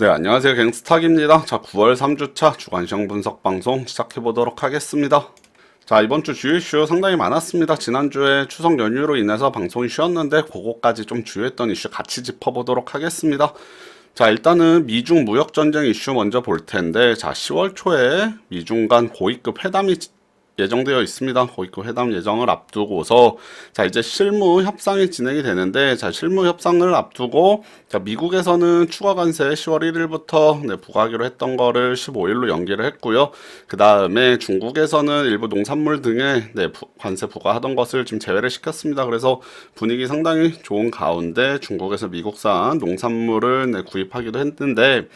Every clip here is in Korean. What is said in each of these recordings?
네, 안녕하세요. 갱스탁입니다. 자, 9월 3주차 주간시장 분석 방송 시작해 보도록 하겠습니다. 자, 이번 주 주요 이슈 상당히 많았습니다. 지난주에 추석 연휴로 인해서 방송이 쉬었는데 그거까지 좀 주요했던 이슈 같이 짚어 보도록 하겠습니다. 자, 일단은 미중 무역 전쟁 이슈 먼저 볼 텐데, 자, 10월 초에 미중 간 고위급 회담이 예정되어 있습니다. 고위급 회담 예정을 앞두고서 자 이제 실무 협상이 진행이 되는데 자 실무 협상을 앞두고 자 미국에서는 추가 관세 10월 1일부터 네, 부과하기로 했던 거를 15일로 연기를 했고요. 그 다음에 중국에서는 일부 농산물 등에 네, 부, 관세 부과하던 것을 지금 제외를 시켰습니다. 그래서 분위기 상당히 좋은 가운데 중국에서 미국산 농산물을 네, 구입하기도 했는데.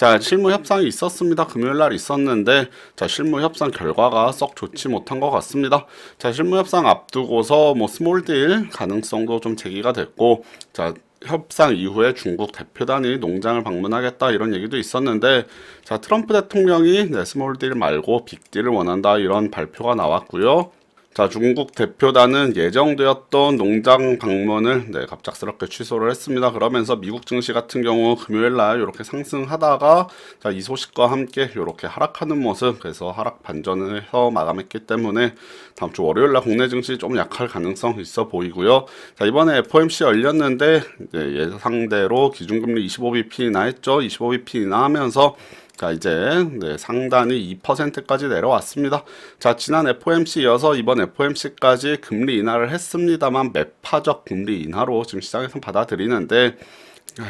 자, 실무 협상이 있었습니다. 금요일 날 있었는데, 자, 실무 협상 결과가 썩 좋지 못한 것 같습니다. 자, 실무 협상 앞두고서 뭐 스몰 딜 가능성도 좀 제기가 됐고, 자, 협상 이후에 중국 대표단이 농장을 방문하겠다 이런 얘기도 있었는데, 자, 트럼프 대통령이 네, 스몰 딜 말고 빅 딜을 원한다 이런 발표가 나왔고요. 자, 중국 대표단은 예정되었던 농장 방문을 네, 갑작스럽게 취소를 했습니다. 그러면서 미국 증시 같은 경우 금요일 날 이렇게 상승하다가 자, 이 소식과 함께 이렇게 하락하는 모습, 그래서 하락 반전을 해서 마감했기 때문에 다음 주 월요일 날 국내 증시 좀 약할 가능성 있어 보이고요. 자, 이번에 FOMC 열렸는데 네, 예상대로 기준금리 25bp나 했죠. 25bp나 하면서 자, 이제 네, 상단이 2%까지 내려왔습니다. 자, 지난 FOMC 이어서 이번 FOMC까지 금리 인하를 했습니다만 매파적 금리 인하로 지금 시장에서 받아들이는데 아,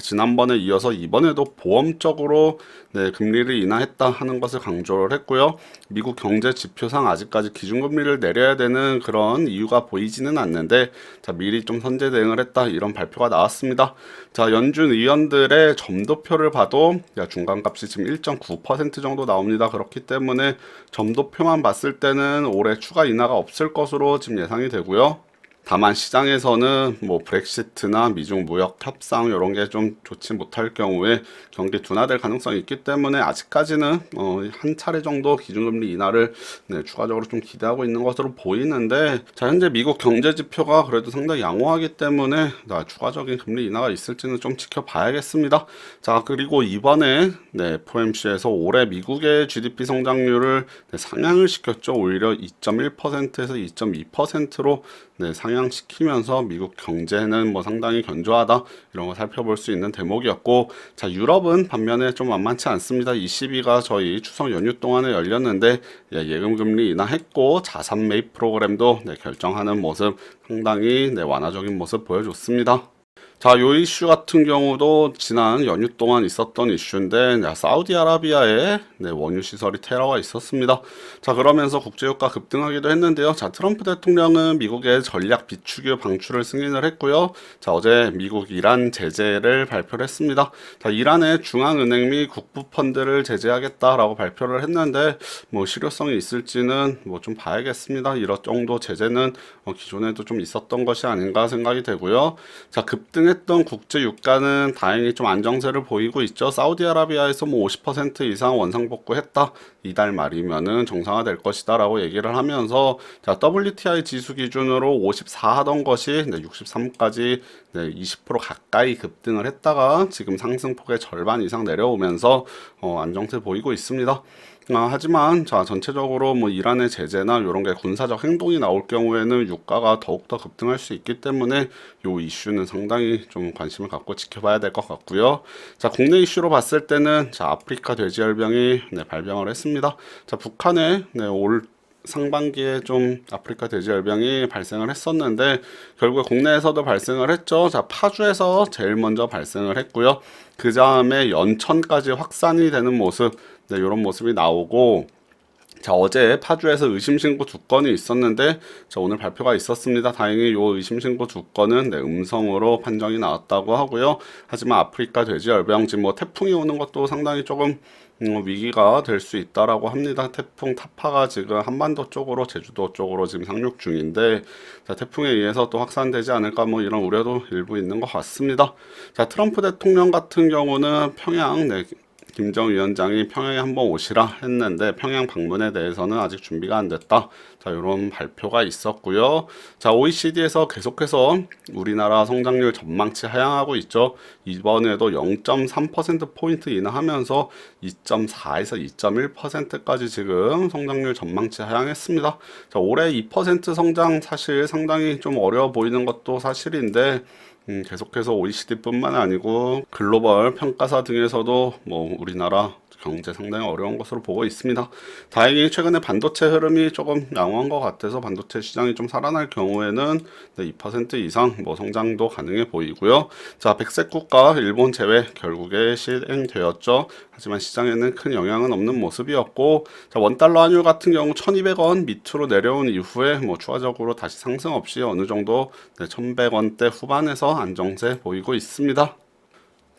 지난번에 이어서 이번에도 보험적으로 네, 금리를 인하했다 하는 것을 강조를 했고요. 미국 경제 지표상 아직까지 기준금리를 내려야 되는 그런 이유가 보이지는 않는데 자, 미리 좀 선제 대응을 했다 이런 발표가 나왔습니다. 자, 연준 의원들의 점도표를 봐도 야, 중간값이 지금 1.9% 정도 나옵니다. 그렇기 때문에 점도표만 봤을 때는 올해 추가 인하가 없을 것으로 지금 예상이 되고요. 다만 시장에서는 뭐 브렉시트나 미중 무역 협상 이런 게 좀 좋지 못할 경우에 경기 둔화될 가능성이 있기 때문에 아직까지는 어, 한 차례 정도 기준금리 인하를 네, 추가적으로 좀 기대하고 있는 것으로 보이는데 자 현재 미국 경제 지표가 그래도 상당히 양호하기 때문에 나 추가적인 금리 인하가 있을지는 좀 지켜봐야겠습니다. 자 그리고 이번에 네, FOMC에서 올해 미국의 GDP 성장률을 네, 상향을 시켰죠. 오히려 2.1%에서 2.2%로 네, 상향시키면서 미국 경제는 뭐 상당히 견조하다 이런 거 살펴볼 수 있는 대목이었고 자 유럽은 반면에 좀 만만치 않습니다. 22가 저희 추석 연휴 동안에 열렸는데 예, 예금 금리 인하했고 자산 매입 프로그램도 네, 결정하는 모습 상당히 네, 완화적인 모습 보여줬습니다. 자, 요 이슈 같은 경우도 지난 연휴 동안 있었던 이슈인데, 야, 사우디아라비아에 네, 원유 시설이 테러가 있었습니다. 자, 그러면서 국제유가 급등하기도 했는데요. 자, 트럼프 대통령은 미국의 전략 비축유 방출을 승인을 했고요. 자, 어제 미국 이란 제재를 발표를 했습니다. 자, 이란의 중앙은행 및 국부 펀드를 제재하겠다라고 발표를 했는데, 뭐 실효성이 있을지는 뭐 좀 봐야겠습니다. 이런 정도 제재는 어, 기존에도 좀 있었던 것이 아닌가 생각이 되고요. 자, 급등 했던 국제 유가는 다행히 좀 안정세를 보이고 있죠. 사우디아라비아에서 뭐 50% 이상 원상 복구했다. 이달 말이면은 정상화될 것이다라고 얘기를 하면서 자 WTI 지수 기준으로 54 하던 것이 네, 63까지 네, 20% 가까이 급등을 했다가 지금 상승폭의 절반 이상 내려오면서 어, 안정세 보이고 있습니다. 아, 하지만 자 전체적으로 뭐 이란의 제재나 이런 게 군사적 행동이 나올 경우에는 유가가 더욱더 급등할 수 있기 때문에 요 이슈는 상당히 좀 관심을 갖고 지켜봐야 될 것 같고요. 자 국내 이슈로 봤을 때는 자 아프리카 돼지열병이 네, 발병을 했습니다. 자 북한에 네, 올 상반기에 좀 아프리카 돼지열병이 발생을 했었는데 결국에 국내에서도 발생을 했죠. 자 파주에서 제일 먼저 발생을 했고요. 그 다음에 연천까지 확산이 되는 모습 네, 이런 모습이 나오고 자 어제 파주에서 의심 신고 두 건이 있었는데 자 오늘 발표가 있었습니다. 다행히 요 의심 신고 두 건은 네, 음성으로 판정이 나왔다고 하고요. 하지만 아프리카 돼지 열병 지금 뭐 태풍이 오는 것도 상당히 조금 음, 위기가 될 수 있다라고 합니다. 태풍 타파가 지금 한반도 쪽으로 제주도 쪽으로 지금 상륙 중인데 자, 태풍에 의해서 또 확산되지 않을까 뭐 이런 우려도 일부 있는 것 같습니다. 자 트럼프 대통령 같은 경우는 평양 네, 김정 위원장이 평양에 한번 오시라 했는데 평양 방문에 대해서는 아직 준비가 안 됐다. 자, 이런 발표가 있었고요. 자, OECD에서 계속해서 우리나라 성장률 전망치 하향하고 있죠. 이번에도 0.3% 포인트 인하하면서 2.4에서 2.1%까지 지금 성장률 전망치 하향했습니다. 자, 올해 2% 성장 사실 상당히 좀 어려워 보이는 것도 사실인데 음, 계속해서 OECD뿐만 아니고 글로벌 평가사 등에서도 뭐 우리나라 경제 상당히 어려운 것으로 보고 있습니다. 다행히 최근에 반도체 흐름이 조금 양호한 것 같아서 반도체 시장이 좀 살아날 경우에는 네, 2% 이상 뭐 성장도 가능해 보이고요. 자, 백색 국가 일본 제외 결국에 실행되었죠. 하지만 시장에는 큰 영향은 없는 모습이었고 자, 원달러 환율 같은 경우 1200원 밑으로 내려온 이후에 뭐 추가적으로 다시 상승 없이 어느 정도 네, 1100원대 후반에서 안정세 보이고 있습니다.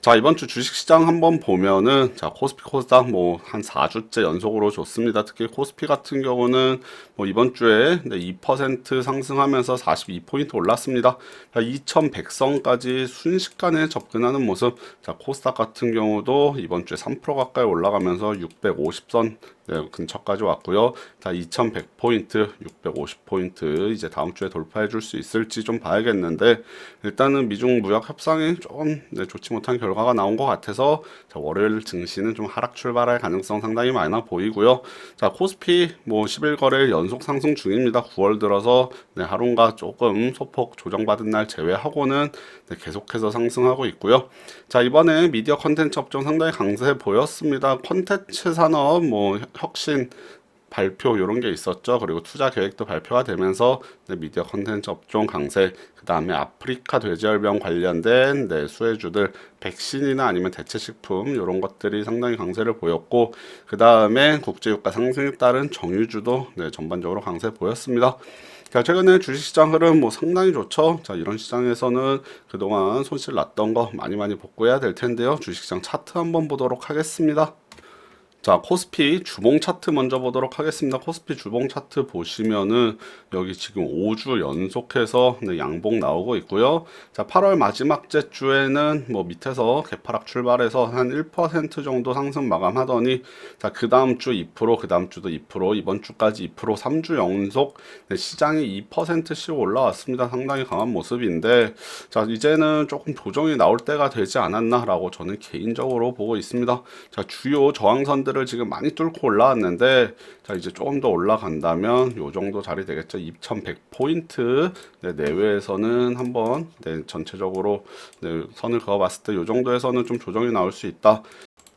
자 이번 주 주식시장 한번 보면은 자 코스피 코스닥 뭐 한 4주째 연속으로 좋습니다. 특히 코스피 같은 경우는 뭐 이번 주에 네, 2% 상승하면서 42포인트 올랐습니다. 자 2100선까지 순식간에 접근하는 모습. 자 코스닥 같은 경우도 이번 주에 3% 가까이 올라가면서 650선 네, 근처까지 왔고요. 자, 2100포인트, 650포인트 이제 다음 주에 돌파해 줄 수 있을지 좀 봐야겠는데 일단은 미중 무역 협상이 조금 네, 좋지 못한 결과가 나온 것 같아서 자, 월요일 증시는 좀 하락 출발할 가능성 상당히 많아 보이고요. 자, 코스피 뭐 11거래일 연속 상승 중입니다. 9월 들어서 네, 하루가 조금 소폭 조정받은 날 제외하고는 네, 계속해서 상승하고 있고요. 자, 이번에 미디어 컨텐츠 업종 상당히 강세 보였습니다. 컨텐츠 산업 뭐 혁신 발표 이런 게 있었죠. 그리고 투자 계획도 발표가 되면서 네, 미디어 컨텐츠 업종 강세, 그 다음에 아프리카 돼지열병 관련된 네, 수혜주들 백신이나 아니면 대체식품 이런 것들이 상당히 강세를 보였고 그 다음에 국제유가 상승에 따른 정유주도 네, 전반적으로 강세 보였습니다. 자, 최근에 주식시장 흐름 뭐 상당히 좋죠. 자, 이런 시장에서는 그동안 손실 났던 거 많이 많이 복구해야 될 텐데요. 주식시장 차트 한번 보도록 하겠습니다. 자, 코스피 주봉 차트 먼저 보도록 하겠습니다. 코스피 주봉 차트 보시면은 여기 지금 5주 연속해서 네, 양봉 나오고 있고요. 자, 8월 마지막 째 주에는 뭐 밑에서 개파락 출발해서 한 1% 정도 상승 마감하더니 자, 그 다음 주 2%, 그 다음 주도 2%, 이번 주까지 2%, 3주 연속 네, 시장이 2%씩 올라왔습니다. 상당히 강한 모습인데 자, 이제는 조금 조정이 나올 때가 되지 않았나라고 저는 개인적으로 보고 있습니다. 자, 주요 저항선들 을 지금 많이 뚫고 올라왔는데 자 이제 조금 더 올라간다면 요 정도 자리 되겠죠? 2100포인트. 네, 내외에서는 한번 네, 전체적으로 네, 선을 그어봤을 때 요 정도에서는 좀 조정이 나올 수 있다.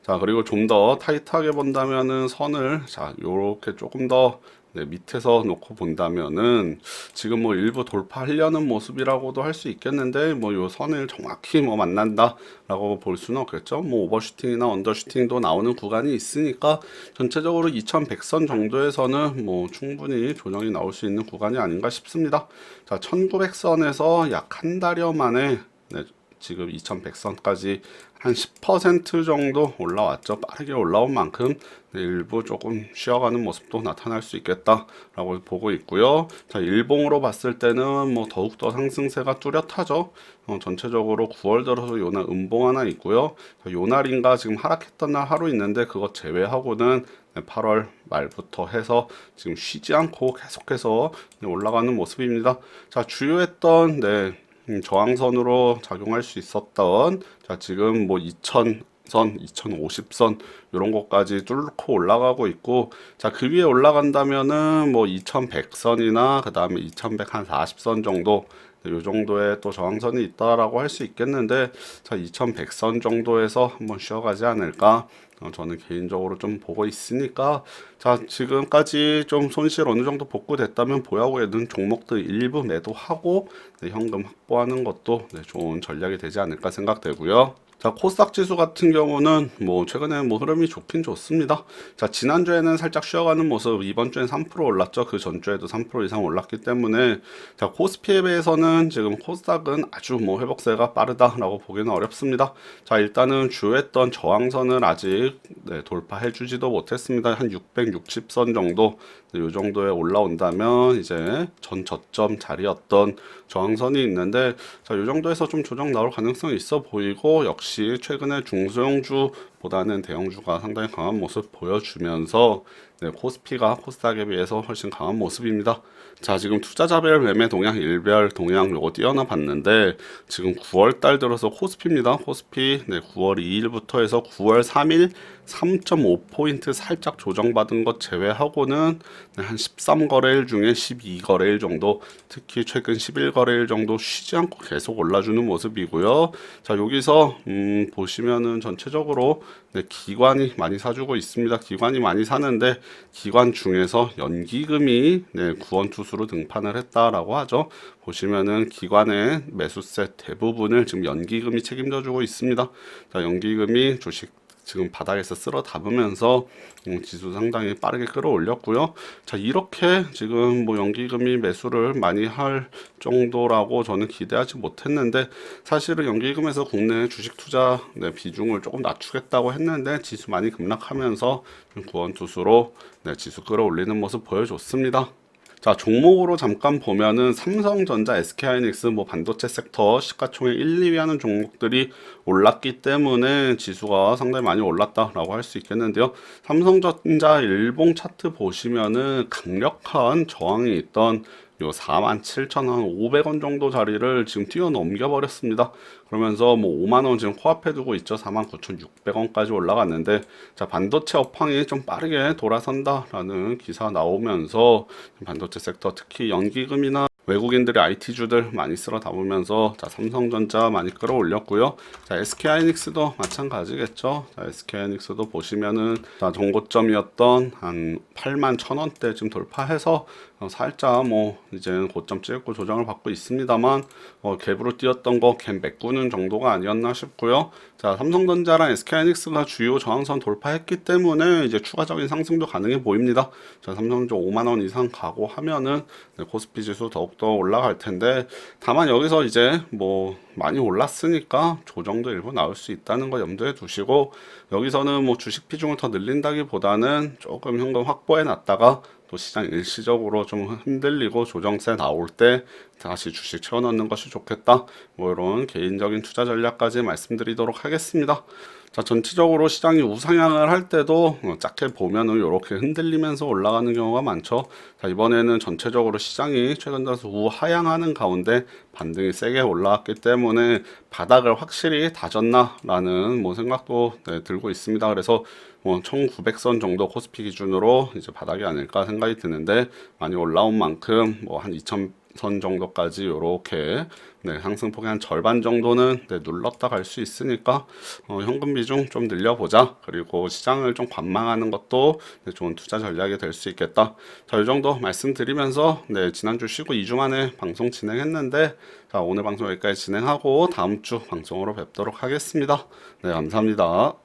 자 그리고 좀 더 타이트하게 본다면은 선을 자 요렇게 조금 더 네, 밑에서 놓고 본다면은 지금 뭐 일부 돌파하려는 모습이라고도 할 수 있겠는데 뭐 요 선을 정확히 뭐 만난다라고 볼 수는 없겠죠. 뭐 오버슈팅이나 언더슈팅도 나오는 구간이 있으니까 전체적으로 2100선 정도에서는 뭐 충분히 조정이 나올 수 있는 구간이 아닌가 싶습니다. 자, 1900선에서 약 한 달여 만에 네, 지금 2100선까지 한 10% 정도 올라왔죠. 빠르게 올라온 만큼 일부 조금 쉬어가는 모습도 나타날 수 있겠다라고 보고 있고요. 자, 일봉으로 봤을 때는 뭐 더욱더 상승세가 뚜렷하죠. 어, 전체적으로 9월 들어서 요날 음봉 하나 있고요. 자, 요날인가 지금 하락했던 날 하루 있는데 그것 제외하고는 8월 말부터 해서 지금 쉬지 않고 계속해서 올라가는 모습입니다. 자, 주요했던 네, 음, 저항선으로 작용할 수 있었던 자 지금 뭐 2000선, 2050선 이런 것까지 뚫고 올라가고 있고 자 그 위에 올라간다면은 뭐 2100선이나 그 다음에 2100한 40선 정도 요 정도의 또 저항선이 있다라고 할 수 있겠는데 자 2100선 정도에서 한번 쉬어가지 않을까 어, 저는 개인적으로 좀 보고 있으니까 자 지금까지 좀 손실 어느 정도 복구됐다면 보유하고 있는 종목들 일부 매도하고 네, 현금 확보하는 것도 네, 좋은 전략이 되지 않을까 생각되고요. 자, 코스닥 지수 같은 경우는 뭐 최근에 뭐 흐름이 좋긴 좋습니다. 자, 지난주에는 살짝 쉬어가는 모습, 이번 주엔 3% 올랐죠. 그 전주에도 3% 이상 올랐기 때문에 자, 코스피에 비해서는 지금 코스닥은 아주 뭐 회복세가 빠르다라고 보기는 어렵습니다. 자, 일단은 주했던 저항선을 아직 네, 돌파해 주지도 못했습니다. 한 660선 정도 이 정도에 올라온다면 이제 전 저점 자리였던 저항선이 있는데 자, 이 정도에서 좀 조정 나올 가능성이 있어 보이고 역시 최근에 중소형주 보다는 대형주가 상당히 강한 모습 보여주면서 네, 코스피가 코스닥에 비해서 훨씬 강한 모습입니다. 자, 지금 투자자별 매매 동향, 일별 동향 요거 띄어나 봤는데 지금 9월 달 들어서 코스피입니다. 코스피 네, 9월 2일부터 해서 9월 3일 3.5포인트 살짝 조정받은 것 제외하고는 네, 한 13거래일 중에 12거래일 정도 특히 최근 11거래일 정도 쉬지 않고 계속 올라주는 모습이고요. 자, 여기서 음, 보시면은 전체적으로 네, 기관이 많이 사주고 있습니다. 기관이 많이 사는데 기관 중에서 연기금이 네, 구원 투수로 등판을 했다라고 하죠. 보시면은 기관의 매수세 대부분을 지금 연기금이 책임져 주고 있습니다. 자, 연기금이 주식 지금 바닥에서 쓸어 담으면서 음, 지수 상당히 빠르게 끌어올렸고요. 자 이렇게 지금 뭐 연기금이 매수를 많이 할 정도라고 저는 기대하지 못했는데 사실은 연기금에서 국내 주식 투자 네, 비중을 조금 낮추겠다고 했는데 지수 많이 급락하면서 구원 투수로 네, 지수 끌어올리는 모습 보여줬습니다. 자, 종목으로 잠깐 보면은 삼성전자, SK하이닉스, 뭐 반도체 섹터 시가총액 1, 2위 하는 종목들이 올랐기 때문에 지수가 상당히 많이 올랐다라고 할 수 있겠는데요. 삼성전자 일봉 차트 보시면은 강력한 저항이 있던 요 47,500원 정도 자리를 지금 뛰어넘겨 버렸습니다. 그러면서 뭐 5만 원 지금 코앞에 두고 있죠. 49,600원까지 올라갔는데 자, 반도체 업황이 좀 빠르게 돌아선다라는 기사 나오면서 반도체 섹터 특히 연기금이나 외국인들이 IT주들 많이 쓸어 담으면서 자, 삼성전자 많이 끌어올렸고요. 자, SK하이닉스도 마찬가지겠죠. 자, SK하이닉스도 보시면은 자, 정고점이었던 한 8만 1,000원대 지금 돌파해서 어, 살짝 뭐 이제 고점 찍고 조정을 받고 있습니다만 어, 갭으로 뛰었던 거 갭 메꾸는 정도가 아니었나 싶고요. 자, 삼성전자랑 SK하이닉스가 주요 저항선 돌파했기 때문에 이제 추가적인 상승도 가능해 보입니다. 자, 삼성전자 5만 원 이상 가고 하면은 네, 코스피 지수 더욱더 올라갈 텐데 다만 여기서 이제 뭐 많이 올랐으니까 조정도 일부 나올 수 있다는 거 염두에 두시고 여기서는 뭐 주식 비중을 더 늘린다기보다는 조금 현금 확보해 놨다가 또 시장 일시적으로 좀 흔들리고 조정세 나올 때 다시 주식 채워넣는 것이 좋겠다. 뭐 이런 개인적인 투자 전략까지 말씀드리도록 하겠습니다. 자, 전체적으로 시장이 우상향을 할 때도 어, 작게 보면은 이렇게 흔들리면서 올라가는 경우가 많죠. 자, 이번에는 전체적으로 시장이 최근 들어서 우하향하는 가운데 반등이 세게 올라왔기 때문에 바닥을 확실히 다졌나라는 뭐 생각도 네, 들고 있습니다. 그래서 뭐 1900선 정도 코스피 기준으로 이제 바닥이 아닐까 생각이 드는데 많이 올라온 만큼 뭐 한 2000선 정도까지 요렇게 네, 상승 폭의 한 절반 정도는 네, 눌렀다 갈 수 있으니까 어, 현금 비중 좀 늘려보자. 그리고 시장을 좀 관망하는 것도 네, 좋은 투자 전략이 될 수 있겠다. 자, 이 정도 말씀드리면서 네, 지난주 쉬고 2주 만에 방송 진행했는데 자, 오늘 방송 여기까지 진행하고 다음 주 방송으로 뵙도록 하겠습니다. 네, 감사합니다.